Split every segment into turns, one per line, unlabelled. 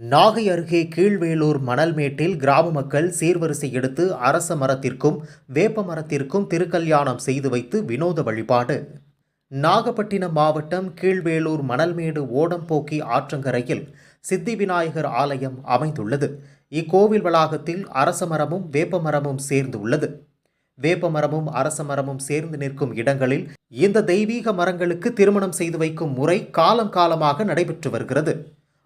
நாகை அருகே கீழ்வேலூர் மணல்மேட்டில் கிராம மக்கள் சீர்வரிசை எடுத்து அரச மரத்திற்கும் வேப்ப மரத்திற்கும் திருக்கல்யாணம் செய்து வைத்து வினோத வழிபாடு. நாகப்பட்டினம் மாவட்டம் கீழ்வேலூர் மணல்மேடு ஓடம்போக்கி ஆற்றங்கரையில் சித்தி விநாயகர் ஆலயம் அமைந்துள்ளது. இக்கோவில் வளாகத்தில் அரச மரமும் வேப்ப மரமும் சேர்ந்து உள்ளது. வேப்ப மரமும் அரச மரமும் சேர்ந்து நிற்கும் இடங்களில் இந்த தெய்வீக மரங்களுக்கு திருமணம் செய்து வைக்கும் முறை காலம் காலமாக நடைபெற்று வருகிறது.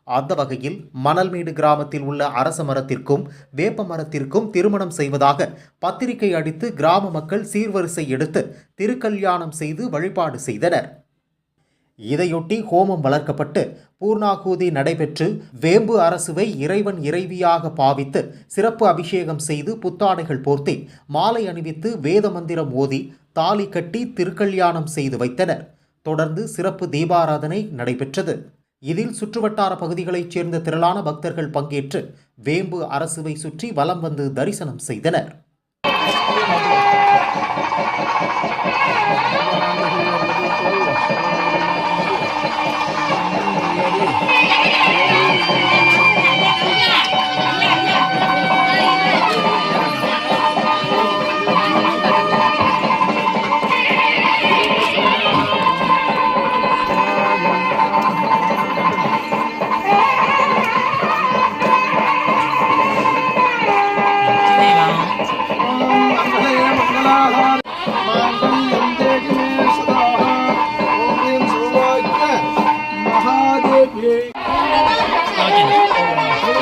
அந்த வகையில் மணல்மேடு கிராமத்தில் உள்ள அரச மரத்திற்கும் வேப்ப மரத்திற்கும் திருமணம் செய்வதாக பத்திரிகை அடித்து கிராம மக்கள் சீர்வரிசை எடுத்து திருக்கல்யாணம் செய்து வழிபாடு செய்தனர். இதையொட்டி ஹோமம் வளர்க்கப்பட்டு பூர்ணாகூதி நடைபெற்று வேம்பு அரசுவை இறைவன் இறைவியாக பாவித்து சிறப்பு அபிஷேகம் செய்து புத்தாடைகள் போர்த்தி மாலை அணிவித்து வேத மந்திரம் ஓதி தாலி கட்டி திருக்கல்யாணம் செய்து வைத்தனர். தொடர்ந்து சிறப்பு தீபாராதனை நடைபெற்றது. இதில் சுற்றுவட்டார பகுதிகளைச் சேர்ந்த திரளான பக்தர்கள் பங்கேற்று வேம்பு அரசுவை சுற்றி வலம் வந்து தரிசனம் செய்தனர்.